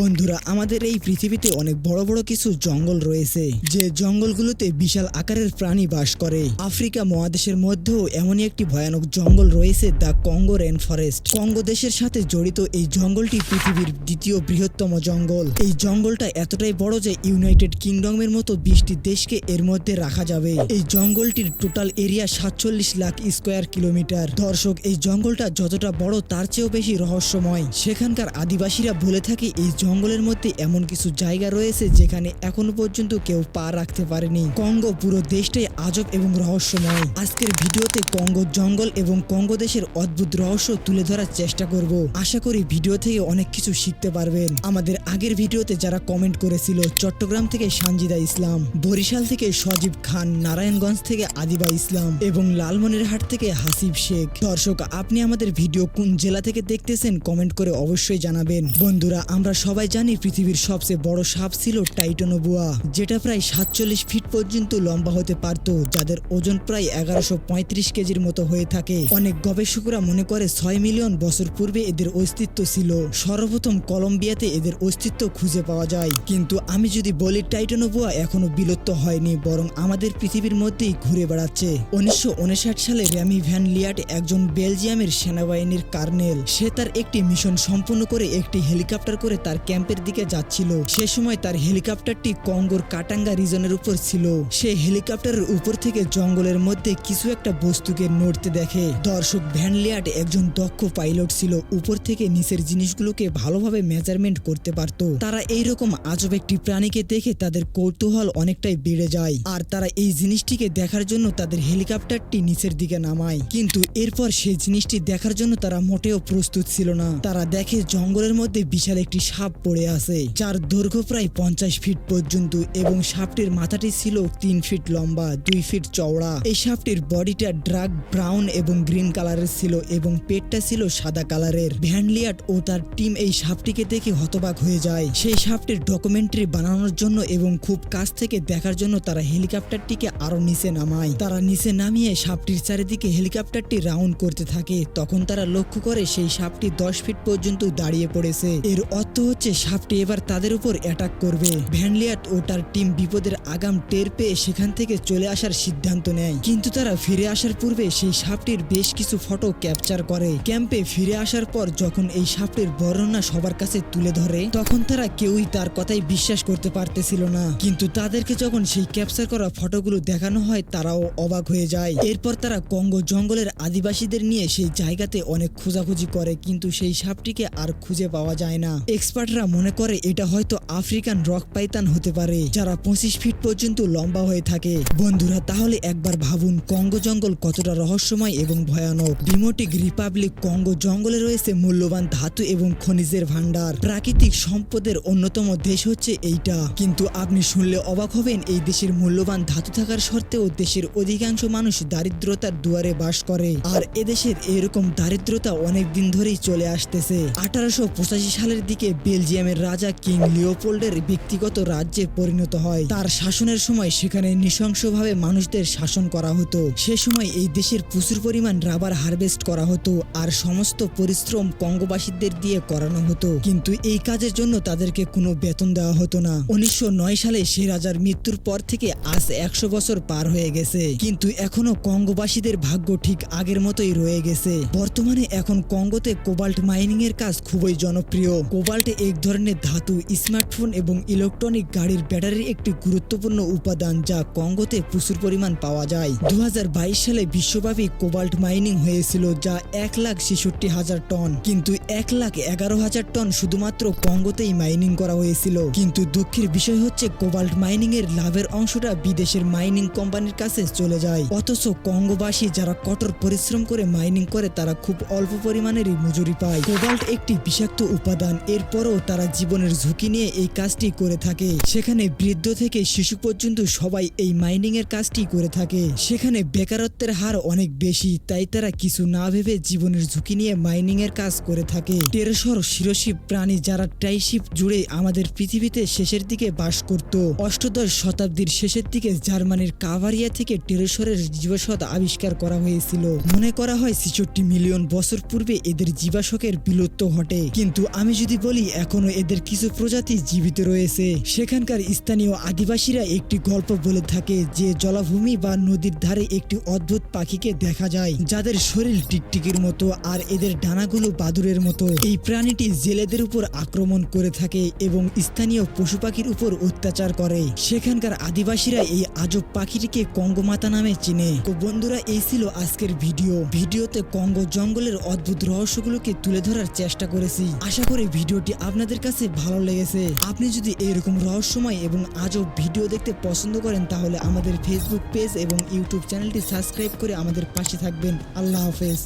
বন্ধুরা, আমাদের এই পৃথিবীতে অনেক বড় বড় কিছু জঙ্গল রয়েছে, যে জঙ্গলগুলোতে বিশাল আকারের প্রাণী বাস করে। আফ্রিকা মহাদেশের মধ্যেও এমনই একটি ভয়ানক জঙ্গল রয়েছে, the Congo rain forest Congo দেশের সাথে জড়িত এই জঙ্গলটি পৃথিবীর দ্বিতীয় বৃহত্তম জঙ্গল। এই জঙ্গলটা এতটাই বড় যে ইউনাইটেড কিংডমের মতো বিশটি দেশকে এর মধ্যে রাখা যাবে। এই জঙ্গলটির টোটাল এরিয়া সাতচল্লিশ লাখ স্কোয়ার কিলোমিটার। দর্শক, এই জঙ্গলটা যতটা বড় তার চেয়েও বেশি রহস্যময়। সেখানকার আদিবাসীরা বলে থাকে, এই জঙ্গলের মধ্যে এমন কিছু জায়গা রয়েছে যেখানে এখনও পর্যন্ত কেউ পা রাখতে পারেনি। কঙ্গো পুরো দেশটাই আজব এবং রহস্যময়। আজকের ভিডিওতে কঙ্গো জঙ্গল এবং কঙ্গো দেশের অদ্ভুত রহস্য তুলে ধরার চেষ্টা করব। আশা করি ভিডিও থেকে অনেক কিছু শিখতে পারবেন। আমাদের আগের ভিডিওতে যারা কমেন্ট করেছিল, চট্টগ্রাম থেকে সানজিদা ইসলাম, বরিশাল থেকে সজীব খান, নারায়ণগঞ্জ থেকে আদিবা ইসলাম এবং লালমনিরহাট থেকে হাসিব শেখ। দর্শক, আপনি আমাদের ভিডিও কোন জেলা থেকে দেখতেছেন, কমেন্ট করে অবশ্যই জানাবেন। বন্ধুরা, আমরা সবাই জানি পৃথিবীর সবচেয়ে বড় সাপ ছিল টাইটনোবুয়া, যেটা প্রায় সাতচল্লিশ ফিট পর্যন্ত লম্বা হতে পারত, যাদের ওজন প্রায় এগারোশো পঁয়ত্রিশ কেজির মতো হয়ে থাকে। অনেক গবেষকরা মনে করে ছয় মিলিয়ন বছর পূর্বে এদের অস্তিত্ব ছিল। সর্বপ্রথম কলম্বিয়াতে এদের অস্তিত্ব খুঁজে পাওয়া যায়। কিন্তু আমি যদি বলি টাইটানোবুয়া এখনও বিলুপ্ত হয়নি, বরং আমাদের পৃথিবীর মধ্যেই ঘুরে বেড়াচ্ছে। উনিশশো উনষাট সালে র্যামি ভ্যান লিয়াট একজন বেলজিয়ামের সেনাবাহিনীর কার্নেল। সে তার একটি মিশন সম্পূর্ণ করে একটি হেলিকপ্টার করে তার ক্যাম্পের দিকে যাচ্ছিল। সে সময় তার হেলিকপ্টারটি কঙ্গোর কাটাঙ্গা রিজনের উপর ছিল। সে হেলিকপ্টারের উপর থেকে জঙ্গলের মধ্যে কিছু একটা বস্তুকে নড়তে দেখে। দর্শক ভ্যান লিয়াট একজন দক্ষ পাইলট ছিল। উপর থেকে নিচের জিনিসগুলোকে ভালোভাবে মেজারমেন্ট করতে পারত। তারা এইরকম আজব একটি প্রাণীকে দেখে তাদের কৌতূহল অনেকটাই বেড়ে যায়। আর তারা এই জিনিসটিকে দেখার জন্য তাদের হেলিকপ্টারটি নিচের দিকে নামায়। কিন্তু এরপর সেই জিনিসটি দেখার জন্য তারা মোটেও প্রস্তুত ছিল না। তারা দেখে জঙ্গলের মধ্যে বিশাল একটি সাপ পড়ে আছে। যার দৈর্ঘ্য প্রায় পঞ্চাশ ফিট পর্যন্ত এবং সাপটির মাথাটি ছিল তিন ফিট লম্বা, দুই ফিট চওড়া। এই সাপটির বডিটা ড্রাগ ব্রাউন এবং গ্রিন কালারের ছিল এবং পেটটা ছিল সাদা কালারের। ভ্যানলিয়াট ও তার টিম এই সাপটিকে দেখে হতবাক হয়ে যায়। সেই সাপটির ডকুমেন্টারি বানানোর জন্য এবং খুব কাছ থেকে দেখার জন্য তারা হেলিকপ্টারটিকে আরও নিচে নামায়। তারা নিচে নামিয়ে সাপটির চারিদিকে হেলিকপ্টারটি রাউন্ড করতে থাকে। তখন তারা লক্ষ্য করে সেই সাপটি দশ ফিট পর্যন্ত দাঁড়িয়ে পড়েছে। এর অর্থ হচ্ছে সাপটি এবার তাদের উপর অ্যাটাক করবে। ভ্যানলিয়াট ও তার টিম বিপদের আগাম টের পেয়ে সেখান থেকে চলে আসার সিদ্ধান্ত নেয়। কিন্তু তারা ফিরে আসার পূর্বে সেই সাপটির বেশ কিছু ফটো ক্যাপচার করে। ক্যাম্পে ফিরে আসার পর যখন এই সাপটির বর্ণনা সবার কাছে তুলে ধরে, তখন তারা কেউই তার কথাই বিশ্বাস করতে পারতেছিল না। কিন্তু তাদেরকে যখন সেই ক্যাপচার করা ফটোগুলো দেখানো হয়, তারাও অবাক হয়ে যায়। এরপর তারা কঙ্গো জঙ্গলের আদিবাসীদের নিয়ে সেই জায়গাতে অনেক খোঁজাখুঁজি করে, কিন্তু সেই সাপটিকে আর খুঁজে পাওয়া যায় না। এক্সপার্টরা মনে করে এটা হয়তো আফ্রিকান রক পাইতান হতে পারে, যারা পঁচিশ ফিট পর্যন্ত লম্বা হয়ে থাকে। বন্ধুরা, তাহলে একবার ভাবুন কঙ্গো জঙ্গল কতটা রহস্যময় এবং ভয়ানক। ডিমোটিক রিপাবলিক কঙ্গো জঙ্গলে রয়েছে মূল্যবান ধাতু এবং খনিজের ভান্ডার প্রাকৃতিক সম্পদের অন্যতম দেশ হচ্ছে এইটা। কিন্তু আপনি শুনলে অবাক হবেন, এই দেশের মূল্যবান ধাতু থাকার সত্ত্বেও দেশের অধিকাংশ মানুষ দারিদ্রতার দুয়ারে বাস করে। আর এদেশের এরকম দারিদ্রতা অনেক দিন ধরেই চলে আসতেছে। আঠারোশো পঁচাশি সালের দিকে বেলজিয়ামের রাজা কিং লিওপোল্ডের ব্যক্তিগত রাজ্যে পরিণত হয়। তার শাসনের সময় সেখানে নৃশংসভাবে মানুষদের শাসন করা হতো। সে সময় এই দেশের প্রচুর পরিমাণ রাবার হারভেস্ট করা হতো আর সমস্ত পরিশ্রম কঙ্গোবাসীদের দিয়ে করানো হতো। কিন্তু এই কাজের জন্য তাদেরকে কোনো বেতন দেওয়া হতো না। উনিশশো নয় সালে সে রাজার মৃত্যুর পর থেকে আজ একশো বছর পার হয়ে গেছে। কিন্তু এখনও কঙ্গোবাসীদের ভাগ্য ঠিক আগের মতোই রয়ে গেছে। বর্তমানে এখন কঙ্গোতে কোবাল্ট মাইনিং এর কাজ খুবই জনপ্রিয়। কোবাল্ট এক ধরনের ধাতু, স্মার্টফোন এবং ইলেকট্রনিক গাড়ির ব্যাটারির একটি গুরুত্বপূর্ণ উপাদান যা কঙ্গোতে প্রচুর পরিমাণ পাওয়া যায়। দু হাজার বাইশ সালে বিশ্বব্যাপী কোবাল্ট মাইনিং হয়েছিল যা এক লাখ ছেষট্টি হাজার টন। কিন্তু এক লাখ এগারো হাজার টন শুধুমাত্র কঙ্গোতেই মাইনিং করা হয়েছিল। কিন্তু দুঃখের বিষয় হচ্ছে, কোবাল্ট মাইনিং এর লাভের অংশটা বিদেশের মাইনিং কোম্পানির কাছে চলে যায়। অথচ কঙ্গোবাসী যারা কঠোর পরিশ্রম করে মাইনিং করে, তারা খুব অল্প পরিমাণেরই মজুরি পায়। কোবাল্ট একটি বিষাক্ত উপাদান। এরপরও তারা জীবনের ঝুঁকি নিয়ে এই কাজটি করে থাকে। সেখানে বৃদ্ধ থেকে শিশু পর্যন্ত সবাই এই মাইনিং এর কাজটি করে থাকে। সেখানে বেকারত্বের হার অনেক বেশি, তাই তারা কিছু না ভেবে জীবনের ঝুঁকি নিয়ে মাইনিং এর কাজ করে থাকে। টেরসর শিরশিপ প্রাণী যারা ট্রাইশিপ জুড়ে আমাদের পৃথিবীতে শেষের দিকে বাস করত। অষ্টদশ শতাব্দীর শেষের দিকে জার্মানির কাভারিয়া থেকে টেরসরের জীবাশ্ম আবিষ্কার করা হয়েছিল। মনে করা হয় ছেষট্টি মিলিয়ন বছর পূর্বে এদের জীবাশকের বিলুপ্ত ঘটে। কিন্তু আমি যদি বলি এখনও এদের কিছু প্রজাতি জীবিত রয়েছে। সেখানকার স্থানীয় আদিবাসীরা একটি গল্প বলে থাকে যে, জলাভূমি বা নদীর ধারে একটি অদ্ভুত পাখিকে দেখা যায়, যাদের শরীর টিকটিকির মতো আর এদের ডানাগুলো বাদুরের মতো। এই প্রাণীটি জেলেদের উপর আক্রমণ করে থাকে এবং স্থানীয় পশু পাখির উপর অত্যাচার করে। সেখানকার আদিবাসীরা এই আজব পাখিটিকে কঙ্গমাতা নামে চিনে। তো বন্ধুরা, এই ছিল আজকের ভিডিও। ভিডিওতে কঙ্গো জঙ্গলের অদ্ভুত রহস্যগুলোকে তুলে ধরার চেষ্টা করেছি। আশা করি ভিডিওটি আপনাদের কাছে ভালো লেগেছে? আপনি যদি এরকম রহস্যময় এবং আজও ভিডিও দেখতে পছন্দ করেন, তাহলে আমাদের ফেসবুক পেজ এবং ইউটিউব চ্যানেলটি সাবস্ক্রাইব করে আমাদের পাশে থাকবেন। আল্লাহ হাফেজ।